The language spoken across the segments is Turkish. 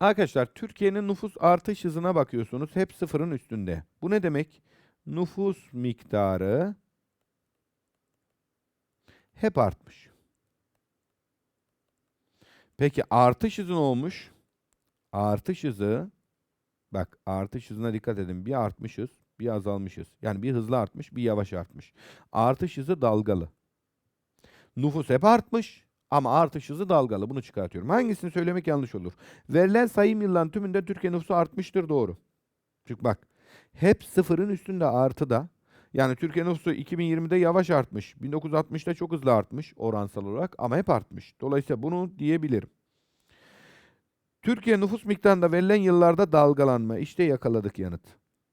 Arkadaşlar Türkiye'nin nüfus artış hızına bakıyorsunuz. Hep sıfırın üstünde. Bu ne demek? Nüfus miktarı hep artmış. Peki artış hızı ne olmuş? Artış hızı bak artış hızına dikkat edin. Bir artmışız, bir azalmışız. Yani bir hızlı artmış, bir yavaş artmış. Artış hızı dalgalı. Nüfus hep artmış ama artış hızı dalgalı. Bunu çıkartıyorum. Hangisini söylemek yanlış olur? Verilen sayım yılların tümünde Türkiye nüfusu artmıştır doğru. Çünkü bak hep sıfırın üstünde artı da. Yani Türkiye nüfusu 2020'de yavaş artmış. 1960'da çok hızlı artmış oransal olarak ama hep artmış. Dolayısıyla bunu diyebilirim. Türkiye nüfus miktarında verilen yıllarda dalgalanma. İşte yakaladık yanıt.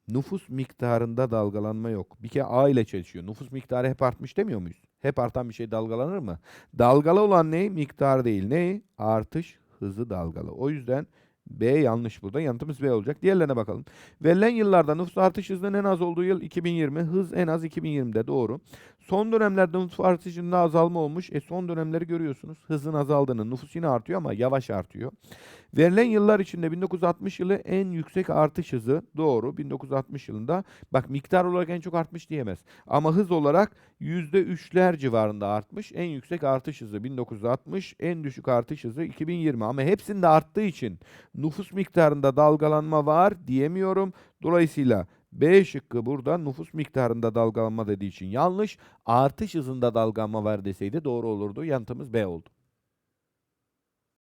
Nüfus miktarında dalgalanma yok. Bir kere A ile çalışıyor. Nüfus miktarı hep artmış demiyor muyuz? Hep artan bir şey dalgalanır mı? Dalgalı olan ne? Miktar değil. Ne? Artış hızı dalgalı. O yüzden B yanlış burada. Yanıtımız B olacak. Diğerlerine bakalım. Verilen yıllarda nüfus artış hızının en az olduğu yıl 2020. Hız en az 2020'de doğru. Son dönemlerde nüfus artışında azalma olmuş. E son dönemleri görüyorsunuz. Hızın azaldığını. Nüfus yine artıyor ama yavaş artıyor. Verilen yıllar içinde 1960 yılı en yüksek artış hızı doğru. 1960 yılında bak miktar olarak en çok artmış diyemez. Ama hız olarak %3'ler civarında artmış. En yüksek artış hızı 1960, en düşük artış hızı 2020. Ama hepsinde arttığı için nüfus miktarında dalgalanma var diyemiyorum. Dolayısıyla B şıkkı burada nüfus miktarında dalgalanma dediği için yanlış. Artış hızında dalgalanma var deseydi doğru olurdu. Yanıtımız B oldu.